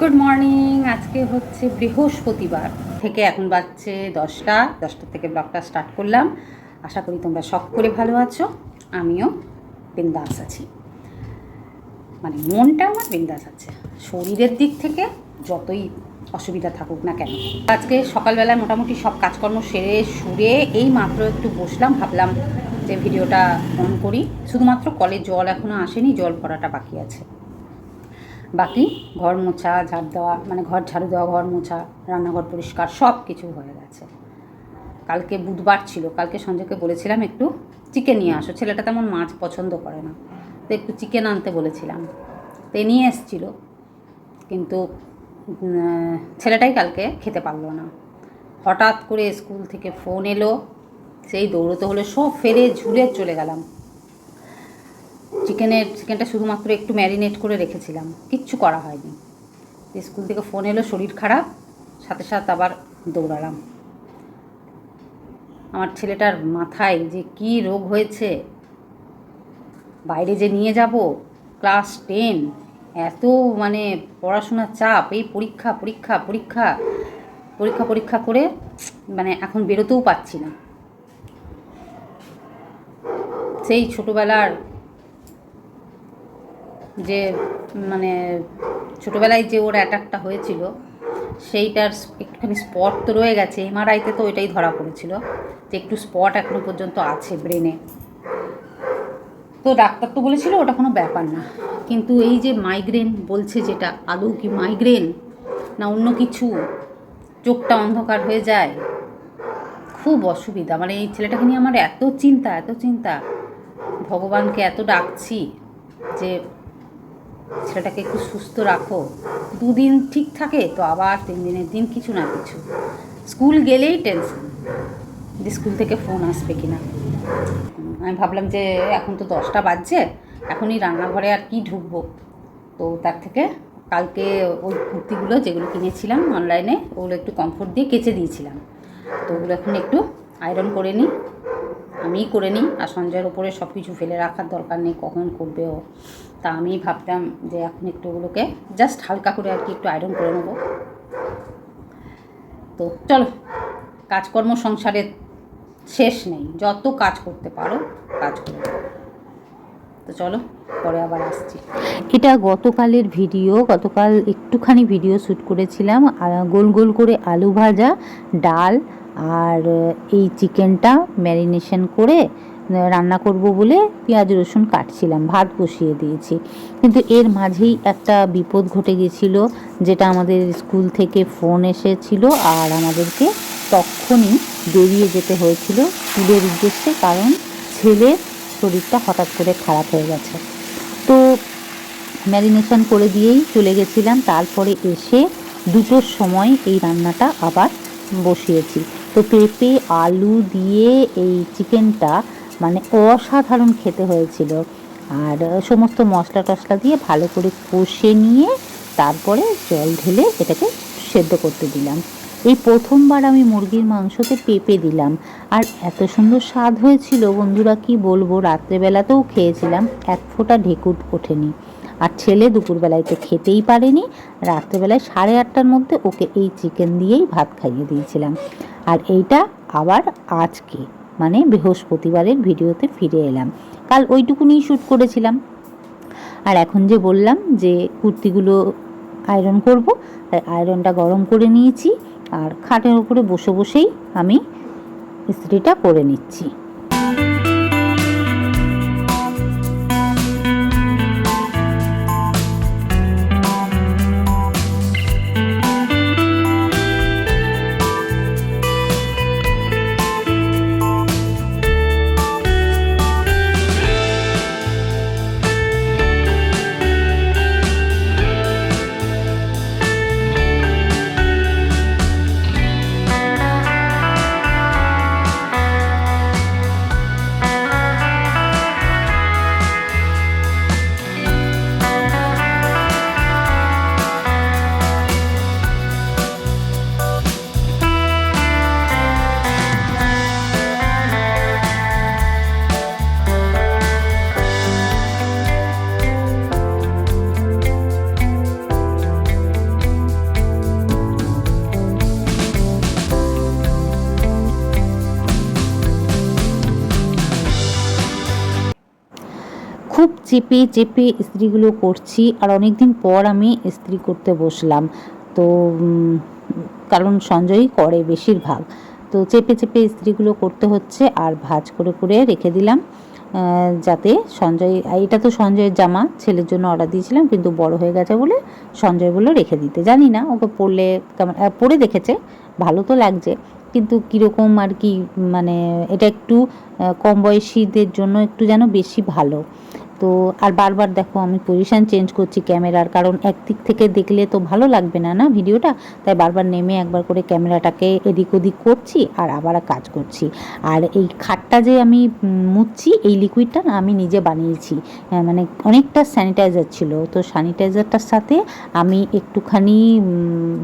Good morning আজকে হচ্ছে বৃহস্পতিবার থেকে এখন বাজছে দশটা দশটা থেকে ব্লগটা স্টার্ট করলাম। আশা করি তোমরা শখ করে ভালো আছো, আমিও বিন্দাস আছি। মানে মনটা আমার বিন্দাস আছে, শরীরের দিক থেকে যতই অসুবিধা থাকুক না কেন। আজকে সকালবেলায় মোটামুটি সব কাজকর্ম সেরে সুরে এই মাত্র একটু বসলাম, ভাবলাম যে ভিডিওটা অন করি। শুধুমাত্র কলে জল এখনও আসেনি, জল ভরাটা বাকি আছে। বাকি ঘর মোছা ঝাড় দেওয়া মানে ঘর ঝাড়ু দেওয়া, ঘর মোছা, রান্নাঘর পরিষ্কার, সব কিছু হয়ে গেছে। কালকে বুধবার ছিল, কালকে সঞ্জয়কে বলেছিলাম একটু চিকেন নিয়ে আসো, ছেলেটা তেমন মাছ পছন্দ করে না, তো একটু চিকেন আনতে বলেছিলাম। তো নিয়ে এসছিল, কিন্তু ছেলেটাই কালকে খেতে পারল না। হঠাৎ করে স্কুল থেকে ফোন এলো, সেই দৌড়তে হলে সব ফেলে ঝুলে চলে গেলাম। চিকেনের চিকেনটা শুধুমাত্র একটু ম্যারিনেট করে রেখেছিলাম। কিচ্ছু করা হয়নি। স্কুল থেকে ফোন এলো, শরীর খারাপ, সাথে সাথে আবার দৌড়ালাম। আমার ছেলেটার মাথায় যে কি রোগ হয়েছে, বাইরে যে নিয়ে যাব ক্লাস টেন এত মানে পড়াশোনার চাপ, এই পরীক্ষা পরীক্ষা পরীক্ষা পরীক্ষা পরীক্ষা করে মানে এখন বেরোতেও পাচ্ছি না। সেই ছোটোবেলার মানে ছোটোবেলায় যে ওর অ্যাটাকটা হয়েছিল, সেইটার একটুখানি স্পট তো রয়ে গেছে। এমআরআইতে তো ওইটাই ধরা পড়েছিল যে, একটু স্পট এখনও পর্যন্ত আছে ব্রেনে তো ডাক্তার তো বলেছিল ওটা কোনো ব্যাপার না। কিন্তু এই যে মাইগ্রেন বলছে যেটা, আদৌ কি মাইগ্রেন না অন্য কিছু? চোখটা অন্ধকার হয়ে যায়। খুব অসুবিধা। মানে এই ছেলেটাকে নিয়ে আমার এত চিন্তা এত চিন্তা। ভগবানকে এত ডাকছি যে ছেলেটাকে একটু সুস্থ রাখো। দুদিন ঠিক থাকে তো আবার তিন দিনের দিন কিছু না কিছু। স্কুল গেলেই টেনশন যে স্কুল থেকে ফোন আসবে কি না আমি ভাবলাম যে এখন তো দশটা বাজছে, এখনই রান্নাঘরে আর কি ঢুকবো। তো তার থেকে কালকে ওই কুর্তিগুলো যেগুলো কিনেছিলাম অনলাইনে ওগুলো একটু কমফোর্ট দিয়ে কেচে দিয়েছিলাম। তো ওগুলো এখন একটু আয়রন করে নিই। আমিই করে নিই। আর সঞ্জয়ের ওপরে সব কিছু ফেলে রাখার দরকার নেই, কখন করবে ও। তা আমি ভাবতাম যে এখন একটু ওগুলোকে জাস্ট হালকা করে আর কি একটু আয়রন করে নেব। তো চলো, কাজকর্ম সংসারে শেষ নেই। যত কাজ করতে পারো, কাজ করো। তো চলো, পরে আবার আসছি। এটা গতকালের ভিডিও, গতকাল একটুখানি ভিডিও শ্যুট করেছিলাম। গোল গোল করে আলু ভাজা, ডাল আর এই চিকেনটা ম্যারিনেশন করে রান্না করব বলে পেঁয়াজ, রসুন কাটছিলাম, ভাত বসিয়ে দিয়েছি। কিন্তু এর মাঝেই একটা বিপদ ঘটে গেছিল যেটা আমাদের স্কুল থেকে ফোন এসেছিল আর আমাদেরকে তখনই বেরিয়ে যেতে হয়েছিল স্কুলের উদ্দেশ্যে, কারণ ছেলের শরীরটা হঠাৎ করে খারাপ হয়ে গেছে। তো ম্যারিনেশন করে দিয়েই চলে গেছিলাম, তারপরে এসে দুটোর সময় এই রান্নাটা আবার বসিয়েছি। তো পেঁপে, আলু দিয়ে এই চিকেনটা মানে অসাধারণ খেতে হয়েছিল। আর সমস্ত মশলা টশলা দিয়ে ভালো করে কষে নিয়ে তারপরে জল ঢেলে এটাকে সেদ্ধ করতে দিলাম। এই প্রথমবার আমি মুরগির মাংসতে পেঁপে দিলাম। আর এত সুন্দর স্বাদ হয়েছিল বন্ধুরা, কি বলব? রাত্রেবেলাতেও খেয়েছিলাম, এক ফোঁটা ঢেকুর ওঠেনি। আর ছেলে দুপুরবেলায় তো খেতেই পারেনি, রাত্রেবেলায় সাড়ে আটটার মধ্যে ওকে এই চিকেন দিয়েই ভাত খাইয়ে দিয়েছিলাম। আর এইটা আবার আজকে। মানে বৃহস্পতিবারের ভিডিওতে ফিরে এলাম। কাল ওইটুকুনিই শ্যুট করেছিলাম। আর এখন যে বললাম যে কুর্তিগুলো আয়রন করব, তাই আয়রনটা গরম করে নিয়েছি আর খাটের উপরে বসে বসেই আমি ইস্ত্রিটা করে নিচ্ছি। চেপে চেপে ইস্ত্রিগুলো করছি আর অনেক দিন পর আমি ইস্ত্রি করতে বসলাম। তো কারণ সঞ্জয়ই করে বেশিরভাগ। তো চেপে চেপে ইস্ত্রিগুলো করতে হচ্ছে আর ভাঁজ করে করে রেখে দিলাম যাতে সঞ্জয় এটা তো সঞ্জয়ের জামা, ছেলের জন্য অর্ডার দিয়েছিলাম কিন্তু বড় হয়ে গেছে বলে সঞ্জয় বলল রেখে দিতে। জানি না, ওকে পরলে কেমন পরে দেখেছে, ভালো তো লাগছে, কিন্তু কীরকম আর কি মানে এটা একটু কম বয়সীদের জন্য একটু যেন বেশি ভালো। তো আর বারবার দেখো আমি পজিশান চেঞ্জ করছি ক্যামেরার কারণ একদিক থেকে দেখলে তো ভালো লাগবে না না ভিডিওটা? তাই বারবার নেমে একবার করে ক্যামেরাটাকে এদিক ওদিক করছি আর আবার কাজ করছি। আর এই খাটটা যে আমি মুছছি এই লিকুইডটা না আমি নিজে বানিয়েছি। হ্যাঁ, মানে অনেকটা স্যানিটাইজার ছিল। তো স্যানিটাইজারটার সাথে আমি একটুখানি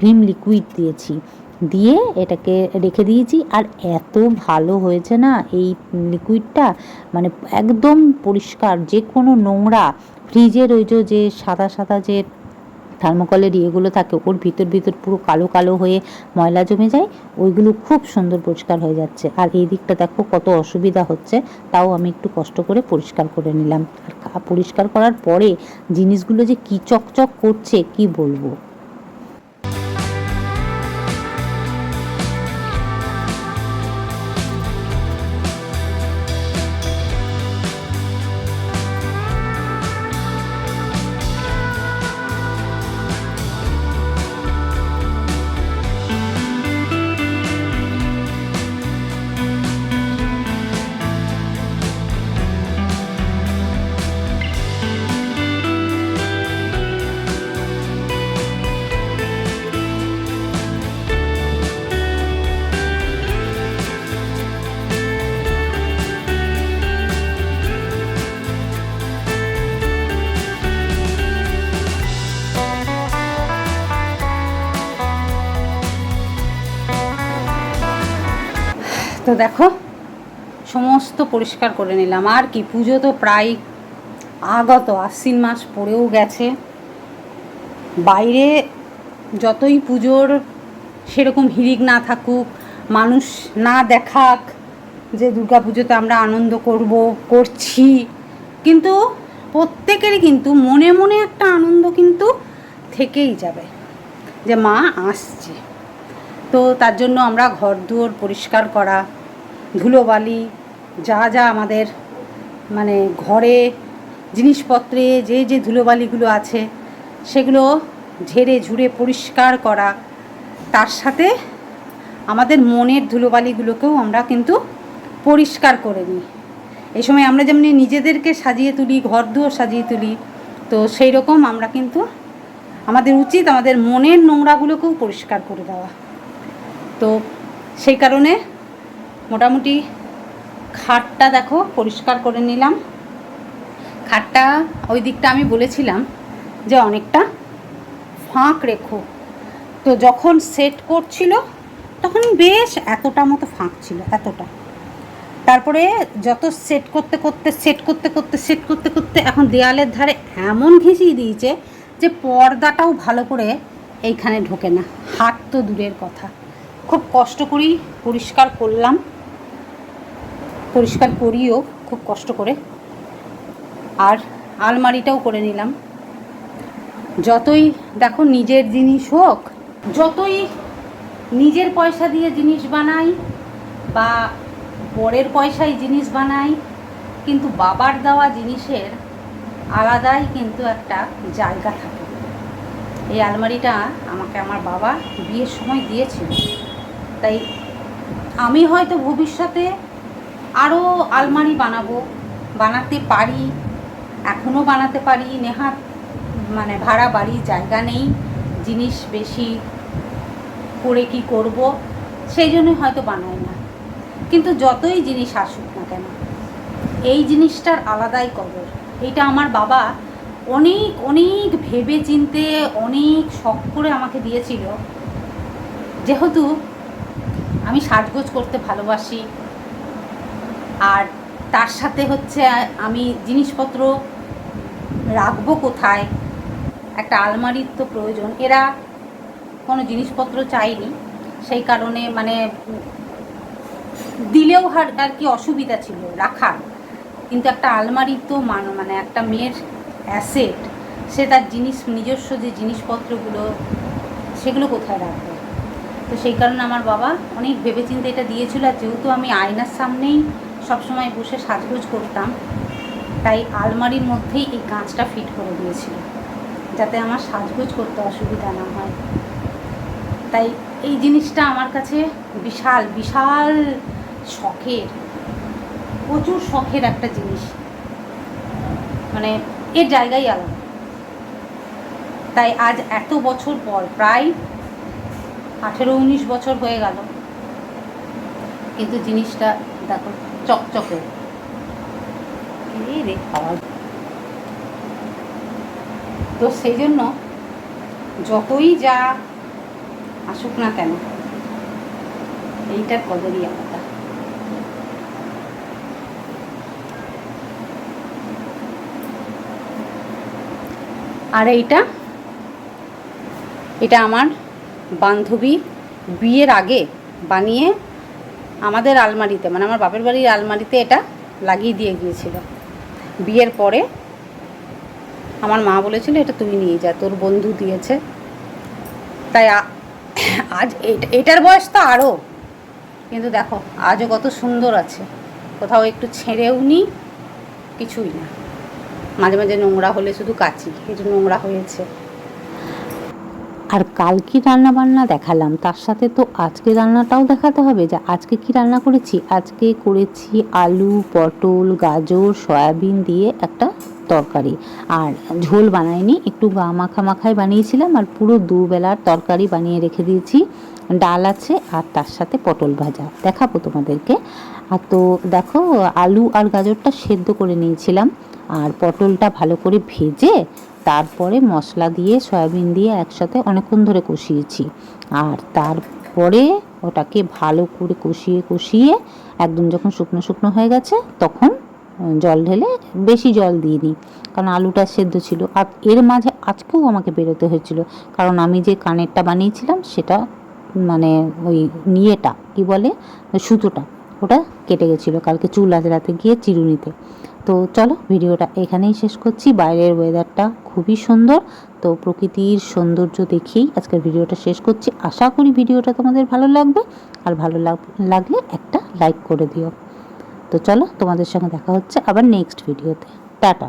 ভিম লিকুইড দিয়েছি। দিয়ে এটাকে রেখে দিয়েছি। আর এত ভালো হয়েছে না এই লিকুইডটা মানে একদম পরিষ্কার, যে কোনো নোংরা ফ্রিজের ওই যে সাদা সাদা যে থার্মোকলের ইয়েগুলো থাকে, ওর ভিতর ভিতর পুরো কালো কালো হয়ে ময়লা জমে যায়, ওইগুলো খুব সুন্দর পরিষ্কার হয়ে যাচ্ছে। আর এই দিকটা দেখো কত অসুবিধা হচ্ছে, তাও আমি একটু কষ্ট করে পরিষ্কার করে নিলাম। আর পরিষ্কার করার পরে জিনিসগুলো যে কি চকচক করছে, কি বলব? তো দেখো, সমস্ত পরিষ্কার করে নিলাম। আর কি, পুজো তো প্রায় আগত, আশ্বিন মাস পড়েও গেছে। বাইরে যতই পুজোর সেরকম হিড়িক না থাকুক, মানুষ না দেখাক যে দুর্গা পুজোতে আমরা আনন্দ করব, করছি। কিন্তু প্রত্যেকেরই কিন্তু মনে মনে একটা আনন্দ কিন্তু থেকেই যাবে যে মা আসছে। তো তার জন্য আমরা ঘর দুয়ার পরিষ্কার করা ধুলোবালি, যা যা আমাদের মানে ঘরে জিনিসপত্রে যে যে ধুলোবালিগুলো আছে, সেগুলো ঝেড়ে ঝুড়ে পরিষ্কার করা, তার সাথে আমাদের মনের ধুলোবালিগুলোকেও আমরা কিন্তু পরিষ্কার করে নিই। এই সময় আমরা যেমনি নিজেদেরকে সাজিয়ে তুলি ঘর দুয়ার সাজিয়ে তুলি, তো সেই রকম আমরা কিন্তু আমাদের উচিত আমাদের মনের নোংরাগুলোকেও পরিষ্কার করে দেওয়া। তো সেই কারণে মোটামুটি খাটটা দেখো, পরিষ্কার করে নিলাম। খাটটা ওই দিকটা আমি বলেছিলাম যে অনেকটা ফাঁক রেখো। তো যখন সেট করছিল, তখন বেশ এতটা মতো ফাঁক ছিল, এতটা। তারপরে যত সেট করতে করতে সেট করতে করতে সেট করতে করতে এখন দেয়ালের ধারে এমন ঘেঁচিয়ে দিয়েছে যে পর্দাটাও ভালো করে এইখানে ঢোকে না। হাত তো দূরের কথা। খুব কষ্ট করেই পরিষ্কার করলাম। পরিষ্কার করিও, খুব কষ্ট করে। আর আলমারিটাও করে নিলাম। যতই দেখো নিজের জিনিস হোক, যতই নিজের পয়সা দিয়ে জিনিস বানাই বা বরের পয়সায় জিনিস বানাই, কিন্তু বাবার দেওয়া জিনিসের আলাদাই কিন্তু একটা জায়গা থাকে। এই আলমারিটা আমাকে আমার বাবা বিয়ের সময় দিয়েছিল। তাই আমি হয়তো ভবিষ্যতে আরও আলমারি বানাবো, বানাতে পারি এখনও বানাতে পারি, নেহাত মানে ভাড়া বাড়ি জায়গা নেই, জিনিস বেশি করে কি করব, সেই জন্যই হয়তো বানাই না। কিন্তু যতই জিনিস আসুক না কেন, এই জিনিসটার আলাদাই কদর। এটা আমার বাবা অনেক অনেক ভেবে চিনতে অনেক শখ করে আমাকে দিয়েছিল। যেহেতু আমি সাজগোজ করতে ভালোবাসি আর তার সাথে হচ্ছে আমি জিনিসপত্র রাখব কোথায়? একটা আলমারির তো প্রয়োজন। এরা কোনো জিনিসপত্র চাইনি সেই কারণে মানে দিলেও আর কি অসুবিধা ছিল রাখার। কিন্তু একটা আলমারি তো মান মানে একটা মেয়ের অ্যাসেট সে তার জিনিস, নিজস্ব যে জিনিসপত্রগুলো, সেগুলো কোথায় রাখবে? তো সেই কারণে আমার বাবা অনেক ভেবেচিন্তে এটা দিয়েছিল। আর যেহেতু আমি আয়নার সামনেই সবসময় বসে সাজগোজ করতাম। তাই আলমারির মধ্যেই এই কাঁচটা ফিট করে দিয়েছিল, যাতে আমার সাজগোজ করতে অসুবিধা না হয়। তাই এই জিনিসটা আমার কাছে বিশাল বিশাল শখের, প্রচুর শখের একটা জিনিস। মানে এর জায়গাই আলাদা। তাই আজ এত বছর পর, প্রায় আঠেরো, উনিশ বছর হয়ে গেল। কিন্তু জিনিসটা দেখো চকচকে রে তো সেই জন্য যতই যা আসুক না কেন এইটার কদরই আলাদা। আর এইটা এটা আমার বান্ধবী বিয়ের আগে বানিয়ে আমাদের আলমারিতে মানে আমার বাপের বাড়ির আলমারিতে এটা লাগিয়ে দিয়ে গিয়েছিল। বিয়ের পরে আমার মা বলেছিল, এটা তুই নিয়ে যা, তোর বন্ধু দিয়েছে। তাই আজ এটা- এটার বয়স তো আরও কিন্তু দেখো, আজও কত সুন্দর আছে। কোথাও একটু ছেঁড়েও নি, কিছুই না। মাঝে মাঝে নোংরা হলে শুধু কাচি একটু নোংরা হয়েছে। আর কালকে রান্না বান্না দেখালাম, তার সাথে তো আজকে রান্নাটাও দেখাতে হবে যে আজকে কি রান্না করেছি। আজকে করেছি আলু, পটল, গাজর, সয়াবিন দিয়ে একটা তরকারি। আর ঝোল বানাইনি, একটু গা মাখা মাখায় বানিয়েছিলাম আর পুরো দুবেলার তরকারি বানিয়ে রেখে দিয়েছি। ডাল আছে আর তার সাথে পটল ভাজা, দেখাবো তোমাদেরকে। আর তো দেখো, আলু আর গাজরটা সেদ্ধ করে নিয়েছিলাম। আর পটলটা ভালো করে ভেজে তারপরে মশলা দিয়ে সয়াবিন দিয়ে একসাথে অনেকক্ষণ ধরে কষিয়েছি। আর তারপরে ওটাকে ভালো করে কষিয়ে কষিয়ে একদম যখন শুকনো শুকনো হয়ে গেছে তখন জল ঢেলে বেশি জল দিয়ে দিইনি কারণ আলুটা সেদ্ধ ছিল। আর এর মাঝে আজকেও আমাকে বেরোতে হয়েছিল। কারণ আমি যে কানেরটা বানিয়েছিলাম সেটা মানে ওই নিয়েটা, কি বলে, সুতোটা, ওটা কেটে গেছিল। কালকে চুল আজরাতে গিয়ে চিরুনিতে। তো চলো ভিডিওটা এখানেই শেষ করছি। বাইরের ওয়েদারটা খুবই সুন্দর, তো প্রকৃতির সৌন্দর্য দেখেই আজকের ভিডিওটা শেষ করছি। আশা করি ভিডিওটা তোমাদের ভালো লাগবে, আর ভালো লাগ- লাগলে একটা লাইক করে দিও। তো চলো তোমাদের সঙ্গে দেখা হচ্ছে আবার নেক্সট ভিডিওতে টাটা।